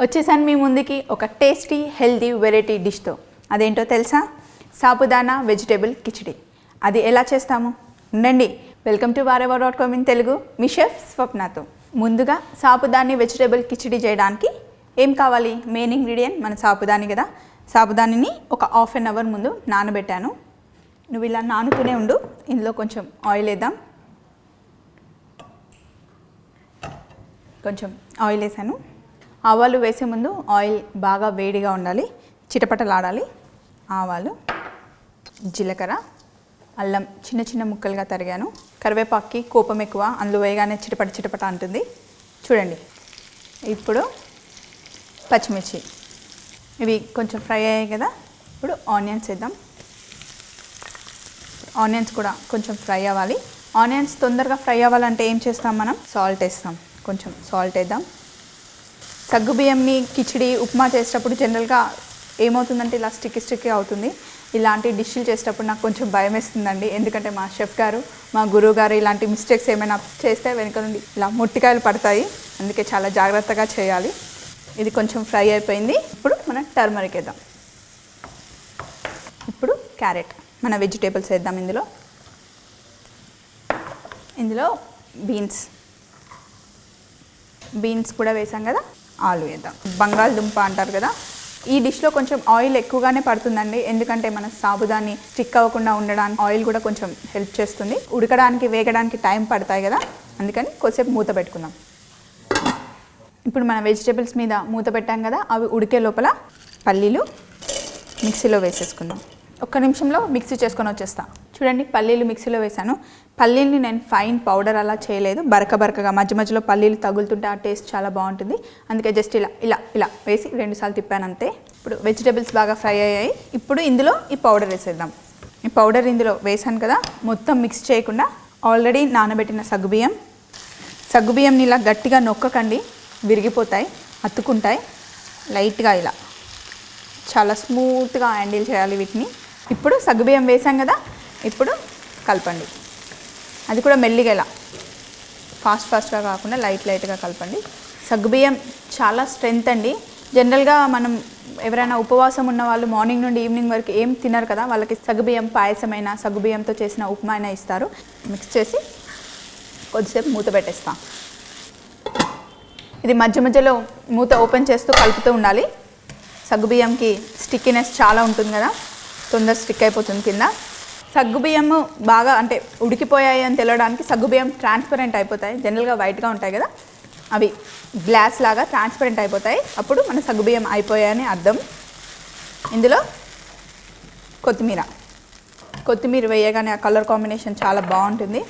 వచ్చేసాను మీ ముందుకి ఒక టేస్టీ హెల్దీ వెరైటీ డిష్తో. అదేంటో తెలుసా? సాబుదానా వెజిటేబుల్ కిచిడి. అది ఎలా చేస్తాము? ఉండండి. Welcome to Vahrehvah dot com in Telugu. Me chef స్వప్నతో. ముందుగా సాబుదాని వెజిటేబుల్ కిచిడి చేయడానికి ఏం కావాలి? మెయిన్ ఇంగ్రీడియంట్ మన సాబుదాని కదా. సాబుదానిని ఒక హాఫ్ అన్ అవర్ ముందు నానబెట్టాను. నువ్వు ఇలా నానుతూనే ఉండు. ఇందులో కొంచెం ఆయిల్ వేద్దాం. కొంచెం ఆయిల్ వేసాను. ఆవాలు వేసే ముందు ఆయిల్ బాగా వేడిగా ఉండాలి. చిటపటలాడాలి. ఆవాలు జీలకర్ర అల్లం చిన్న చిన్న ముక్కలుగా తరిగాను. కరివేపాకి కోపం ఎక్కువ అందులో వేయగానే చిటపట చిటపట అంటుంది. చూడండి. ఇప్పుడు పచ్చిమిర్చి. ఇవి కొంచెం ఫ్రై అయ్యాయి కదా ఇప్పుడు ఆనియన్స్ వేద్దాం. ఆనియన్స్ కూడా కొంచెం ఫ్రై అవ్వాలి. ఆనియన్స్ తొందరగా ఫ్రై అవ్వాలంటే ఏం చేస్తాం మనం? సాల్ట్ వేస్తాం. కొంచెం సాల్ట్ వేద్దాం. సగ్గుబియ్యంని కిచిడి ఉప్మా చేసేటప్పుడు జనరల్గా ఏమవుతుందంటే ఇలా స్టిక్కి స్టిక్కి అవుతుంది. ఇలాంటి డిష్లు చేసేటప్పుడు నాకు కొంచెం భయం వేస్తుందండి. ఎందుకంటే మా షెఫ్ గారు మా గురువు గారు ఇలాంటి మిస్టేక్స్ ఏమైనా చేస్తే వెనుక నుండి ఇలా మొట్టికాయలు పడతాయి. అందుకే చాలా జాగ్రత్తగా చేయాలి. ఇది కొంచెం ఫ్రై అయిపోయింది. ఇప్పుడు మనం టర్మరిక్ వేద్దాం. ఇప్పుడు క్యారెట్. మన వెజిటేబుల్స్ వేద్దాం ఇందులో. ఇందులో బీన్స్. బీన్స్ కూడా వేసాం కదా. ఆలు వేద్దాం బంగాళదుంప అంటారు కదా ఈ డిష్లో కొంచెం ఆయిల్ ఎక్కువగానే పడుతుందండి. ఎందుకంటే మన సాబుదాన్ని స్టిక్ అవ్వకుండా ఉండడానికి ఆయిల్ కూడా కొంచెం హెల్ప్ చేస్తుంది. ఉడకడానికి వేగడానికి టైం పడతాయి కదా అందుకని కొద్దిసేపు మూత పెట్టుకుందాం. ఇప్పుడు మన వెజిటేబుల్స్ మీద మూత పెట్టాం కదా అవి ఉడికే లోపల పల్లీలు మిక్సీలో వేసేసుకుందాం. ఒక్క నిమిషంలో మిక్సీ చేసుకొని వచ్చేస్తాను చూడండి పల్లీలు మిక్సీలో వేసాను పల్లీల్ని నేను ఫైన్ పౌడర్ అలా చేయలేదు. బరక బరకగా మధ్య మధ్యలో పల్లీలు తగులుతుంటే ఆ టేస్ట్ చాలా బాగుంటుంది. అందుకే జస్ట్ ఇలా ఇలా ఇలా వేసి రెండుసార్లు తిప్పాను అంతే. ఇప్పుడు వెజిటేబుల్స్ బాగా ఫ్రై అయ్యాయి. ఇప్పుడు ఇందులో ఈ పౌడర్ వేసేద్దాం. ఈ పౌడర్ ఇందులో వేసాను కదా మొత్తం మిక్స్ చేయకుండా ఆల్రెడీ నానబెట్టిన సగ్గుబియ్యం. సగ్గుబియ్యంని ఇలా గట్టిగా నొక్కకండి. విరిగిపోతాయి అతుకుంటాయి. లైట్గా ఇలా. చాలా స్మూత్గా హ్యాండిల్ చేయాలి వీటిని. ఇప్పుడు సగ్గుబియ్యం వేసాం కదా ఇప్పుడు కలపండి. అది కూడా మెల్లిగా ఇలా. ఫాస్ట్ ఫాస్ట్గా కాకుండా లైట్ లైట్గా కలపండి. సగ్గుబియ్యం చాలా స్ట్రెంగ్త్ అండి. జనరల్గా మనం ఎవరైనా ఉపవాసం ఉన్న వాళ్ళు మార్నింగ్ నుండి ఈవినింగ్ వరకు ఏం తినరు కదా వాళ్ళకి సగ్గుబియ్యం పాయసమైనా సగ్గుబియ్యంతో చేసిన ఉప్మా అయినా ఇస్తారు. మిక్స్ చేసి కొద్దిసేపు మూత పెట్టేస్తాం. ఇది మధ్య మధ్యలో మూత ఓపెన్ చేస్తూ కలుపుతూ ఉండాలి. సగ్గుబియ్యంకి స్టిక్కినెస్ చాలా ఉంటుంది కదా తొందర స్టిక్ అయిపోతుంది కింద. సగ్గుబియ్యము బాగా అంటే ఉడికిపోయాయి అని తెలియడానికి సగ్గుబియ్యం ట్రాన్స్పరెంట్ అయిపోతాయి. జనరల్గా వైట్గా ఉంటాయి కదా. అవి గ్లాస్ లాగా ట్రాన్స్పరెంట్ అయిపోతాయి. అప్పుడు మన సగ్గుబియ్యం అయిపోయాయని అర్థం. ఇందులో కొత్తిమీర. కొత్తిమీర వేయగానే ఆ కలర్ కాంబినేషన్ చాలా బాగుంటుంది.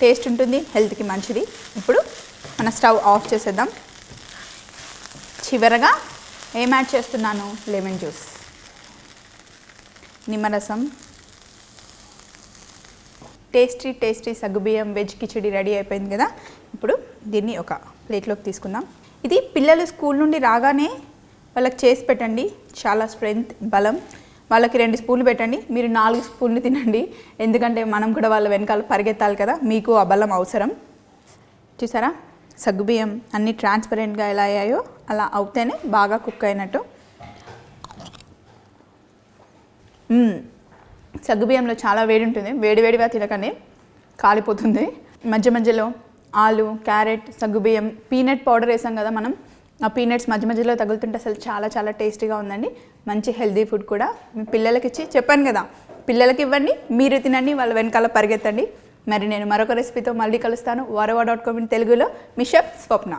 టేస్ట్ ఉంటుంది హెల్త్కి మంచిది. ఇప్పుడు మన స్టవ్ ఆఫ్ చేసేద్దాం. చివరగా ఏం యాడ్ చేస్తున్నాను? లెమన్ జ్యూస్ నిమ్మరసం. టేస్టీ టేస్టీ సగ్గుబియ్యం వెజ్ కిచడి రెడీ అయిపోయింది కదా. ఇప్పుడు దీన్ని ఒక ప్లేట్లోకి తీసుకుందాం. ఇది పిల్లలు స్కూల్ నుండి రాగానే వాళ్ళకి చేసి పెట్టండి. చాలా స్ట్రెంగ్త్ బలం. వాళ్ళకి రెండు స్పూన్లు పెట్టండి. మీరు నాలుగు స్పూన్లు తినండి. ఎందుకంటే మనం కూడా వాళ్ళ వెనకాల పరిగెత్తాలి కదా. మీకు ఆ బలం అవసరం. చూసారా? సగ్గుబియ్యం అన్నీ ట్రాన్స్పరెంట్గా ఎలా అయ్యాయో అలా అవుతేనే బాగా కుక్ అయినట్టు. సగ్గుబియ్యంలో చాలా వేడి ఉంటుంది వేడి వేడిగా తినకండి. కాలిపోతుంది. మధ్య మధ్యలో ఆలు క్యారెట్ సగ్గుబియ్యం పీనట్ పౌడర్ వేసాం కదా మనం. ఆ పీనట్స్ మధ్య మధ్యలో తగులుతుంటే అసలు చాలా చాలా టేస్టీగా ఉందండి. మంచి హెల్దీ ఫుడ్ కూడా. మీ పిల్లలకి ఇచ్చి చెప్పాను కదా. పిల్లలకి ఇవ్వండి మీరు తినండి వాళ్ళ వెనకాల పరిగెత్తండి. మరి నేను మరొక రెసిపీతో మళ్ళీ కలుస్తాను. వారవా డాట్ కామ్ ఇన్ తెలుగులో. మీ షెఫ్ స్వప్న.